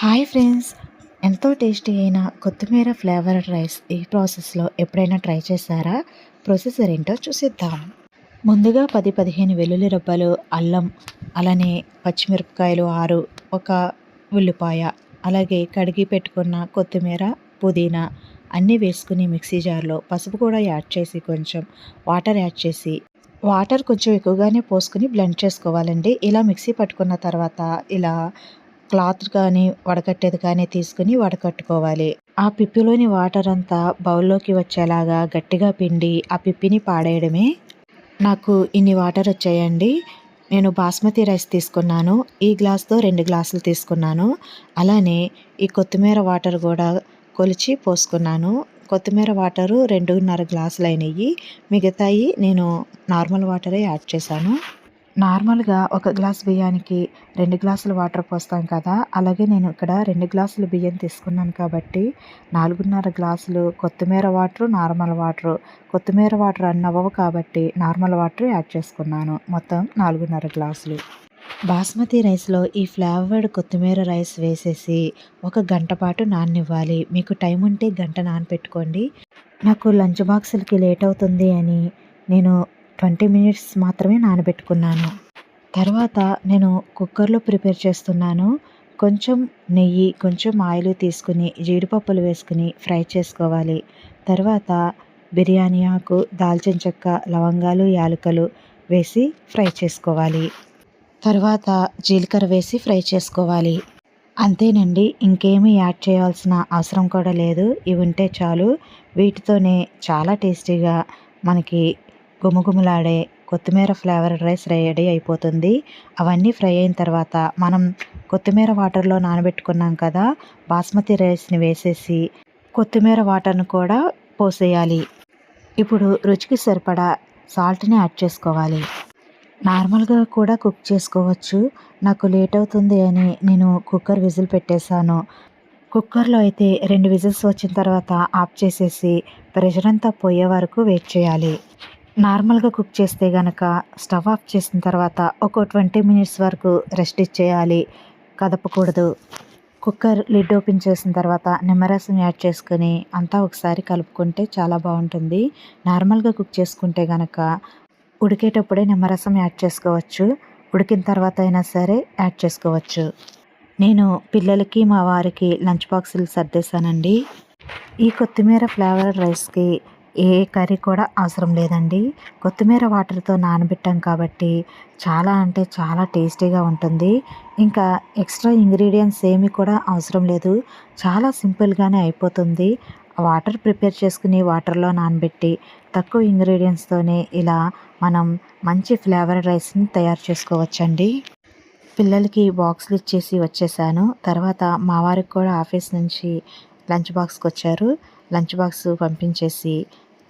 Hi friends. ఎంతో tasty అయిన కొత్తిమీర ఫ్లేవర్ రైస్ ఈ ప్రాసెస్లో ఎప్పుడైనా ట్రై చేశారా? ప్రొసెసర్ ఏంటో చూసిద్దాం. ముందుగా పది పదిహేను వెల్లుల్లి రబ్బలు అల్లం అలానే పచ్చిమిరపకాయలు ఆరు ఒక ఉల్లిపాయ అలాగే కడిగి పెట్టుకున్న కొత్తిమీర పుదీనా అన్నీ వేసుకుని మిక్సీ జార్లో పసుపు కూడా యాడ్ చేసి కొంచెం వాటర్ యాడ్ చేసి వాటర్ కొంచెం ఎక్కువగానే పోసుకుని బ్లెండ్ చేసుకోవాలండి. ఇలా మిక్సీ పట్టుకున్న తర్వాత ఇలా క్లాత్ కానీ వడకట్టేది కానీ తీసుకుని వడకట్టుకోవాలి. ఆ పిప్పిలోని వాటర్ అంతా బౌల్లోకి వచ్చేలాగా గట్టిగా పిండి ఆ పిప్పిని పాడేయడమే. నాకు ఇన్ని వాటర్ వచ్చాయండి. నేను బాస్మతి రైస్ తీసుకున్నాను. ఈ గ్లాస్తో రెండు గ్లాసులు తీసుకున్నాను. అలానే ఈ కొత్తిమీర వాటర్ కూడా కొలిచి పోసుకున్నాను. కొత్తిమీర వాటరు రెండున్నర గ్లాసులు అయినాయి మిగతాయి నేను నార్మల్ వాటరే యాడ్ చేశాను. నార్మల్గా ఒక గ్లాస్ బియ్యానికి రెండు గ్లాసులు వాటర్ పోస్తాం కదా అలాగే నేను ఇక్కడ రెండు గ్లాసులు బియ్యం తీసుకున్నాను కాబట్టి నాలుగున్నర గ్లాసులు కొత్తిమీర వాటర్ నార్మల్ వాటర్. కొత్తిమీర వాటర్ అన్నవ్వవు కాబట్టి నార్మల్ వాటర్ యాడ్ చేసుకున్నాను. మొత్తం నాలుగున్నర గ్లాసులు. బాస్మతి రైస్లో ఈ ఫ్లేవర్డ్ కొత్తిమీర రైస్ వేసేసి ఒక గంట పాటు నాననివ్వాలి. మీకు టైం ఉంటే గంట నానపెట్టుకోండి. నాకు లంచ్ బాక్సులకి లేట్ అవుతుంది అని నేను ట్వంటీ మినిట్స్ మాత్రమే నానబెట్టుకున్నాను. తర్వాత నేను కుక్కర్లో ప్రిపేర్ చేస్తున్నాను. కొంచెం నెయ్యి కొంచెం ఆయిల్ తీసుకుని జీడిపప్పులు వేసుకుని ఫ్రై చేసుకోవాలి. తర్వాత బిర్యానీ ఆకు దాల్చిన చెక్క లవంగాలు యాలకలు వేసి ఫ్రై చేసుకోవాలి. తర్వాత జీలకర్ర వేసి ఫ్రై చేసుకోవాలి. అంతేనండి ఇంకేమీ యాడ్ చేయాల్సిన అవసరం కూడా లేదు. ఇవి ఉంటే చాలు. వీటితోనే చాలా టేస్టీగా మనకి గుమగుమలాడే కొత్తిమీర ఫ్లేవర్ రైస్ రెడీ అయిపోతుంది. అవన్నీ ఫ్రై అయిన తర్వాత మనం కొత్తిమీర వాటర్లో నానబెట్టుకున్నాం కదా బాస్మతి రైస్ని వేసేసి కొత్తిమీర వాటర్ను కూడా పోసేయాలి. ఇప్పుడు రుచికి సరిపడా సాల్ట్ని యాడ్ చేసుకోవాలి. నార్మల్గా కూడా కుక్ చేసుకోవచ్చు. నాకు లేట్ అవుతుంది అని నేను కుక్కర్ విజిల్ పెట్టేశాను. కుక్కర్లో అయితే రెండు విజిల్స్ వచ్చిన తర్వాత ఆఫ్ చేసేసి ప్రెషర్ అంతా పోయే వరకు వెయిట్ చేయాలి. నార్మల్గా కుక్ చేస్తే కనుక స్టవ్ ఆఫ్ చేసిన తర్వాత ఒక ట్వంటీ మినిట్స్ వరకు రెస్ట్ ఇచ్చేయాలి. కదపకూడదు. కుక్కర్ లిడ్ ఓపెన్ చేసిన తర్వాత నిమ్మరసం యాడ్ చేసుకుని అంతా ఒకసారి కలుపుకుంటే చాలా బాగుంటుంది. నార్మల్గా కుక్ చేసుకుంటే కనుక ఉడికేటప్పుడే నిమ్మరసం యాడ్ చేసుకోవచ్చు. ఉడికిన తర్వాత అయినా సరే యాడ్ చేసుకోవచ్చు. నేను పిల్లలకి మా వారికి లంచ్ బాక్సులు సర్దేశానండి. ఈ కొత్తిమీర ఫ్లేవర్ రైస్కి ఏ కర్రీ కూడా అవసరం లేదండి. కొత్తిమీర వాటర్తో నానబెట్టాం కాబట్టి చాలా అంటే చాలా టేస్టీగా ఉంటుంది. ఇంకా ఎక్స్ట్రా ఇంగ్రీడియంట్స్ ఏమి కూడా అవసరం లేదు. చాలా సింపుల్గానే అయిపోతుంది. వాటర్ ప్రిపేర్ చేసుకుని వాటర్లో నానబెట్టి తక్కువ ఇంగ్రీడియంట్స్తోనే ఇలా మనం మంచి ఫ్లేవర్ రైస్ని తయారు చేసుకోవచ్చండి. పిల్లలకి బాక్స్లు ఇచ్చేసి వచ్చేసాను. తర్వాత మా వారికి కూడా ఆఫీస్ నుంచి లంచ్ బాక్స్కి వచ్చారు. లంచ్ బాక్స్ పంపించేసి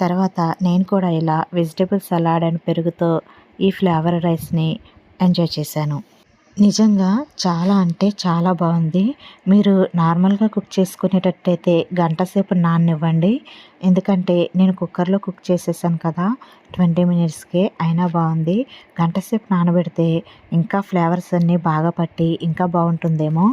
తర్వాత నేను కూడా ఇలా వెజిటేబుల్ సలాడ్ అండ్ పెరుగుతో ఈ ఫ్లేవర్ రైస్ని ఎంజాయ్ చేశాను. నిజంగా చాలా అంటే చాలా బాగుంది. మీరు నార్మల్గా కుక్ చేసుకునేటట్టయితే గంట సేపు నాననివ్వండి. ఎందుకంటే నేను కుక్కర్లో కుక్ చేసేసాను కదా ట్వంటీ మినిట్స్కే అయినా బాగుంది. గంట సేపు నానబెడితే ఇంకా ఫ్లేవర్స్ అన్నీ బాగా పట్టి ఇంకా బాగుంటుందేమో?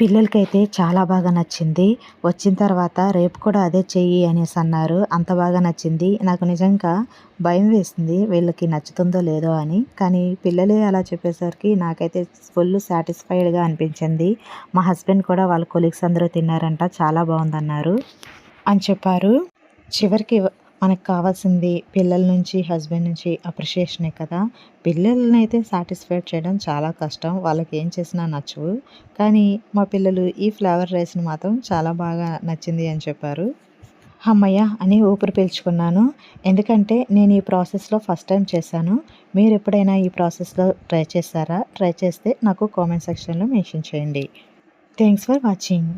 పిల్లలకైతే చాలా బాగా నచ్చింది. వచ్చిన తర్వాత రేపు కూడా అదే చెయ్యి అనేసి అన్నారు. అంత బాగా నచ్చింది. నాకు నిజంగా భయం వేసింది. వీళ్ళకి నచ్చుతుందో లేదో అని. కానీ పిల్లలే అలా చెప్పేసరికి నాకైతే ఫుల్ సాటిస్ఫైడ్గా అనిపించింది. మా హస్బెండ్ కూడా వాళ్ళ కొలీగ్స్ అందరూ తిన్నారంట. చాలా బాగుందన్నారు. అని చెప్పారు. చివరికి మనకు కావాల్సింది పిల్లల నుంచి హస్బెండ్ నుంచి అప్రిషియేషనే కదా. పిల్లల్ని అయితే సాటిస్ఫైడ్ చేయడం చాలా కష్టం. వాళ్ళకి ఏం చేసినా నచ్చవు. కానీ మా పిల్లలు ఈ ఫ్లేవర్ రైస్ని మాత్రం చాలా బాగా నచ్చింది అని చెప్పారు. అమ్మయ్య అని ఊపిరి పీల్చుకున్నాను. ఎందుకంటే నేను ఈ ప్రాసెస్లో ఫస్ట్ టైం చేశాను. మీరు ఎప్పుడైనా ఈ ప్రాసెస్లో ట్రై చేస్తారా ట్రై చేస్తే నాకు కామెంట్ సెక్షన్లో మెన్షన్ చేయండి. Thanks for watching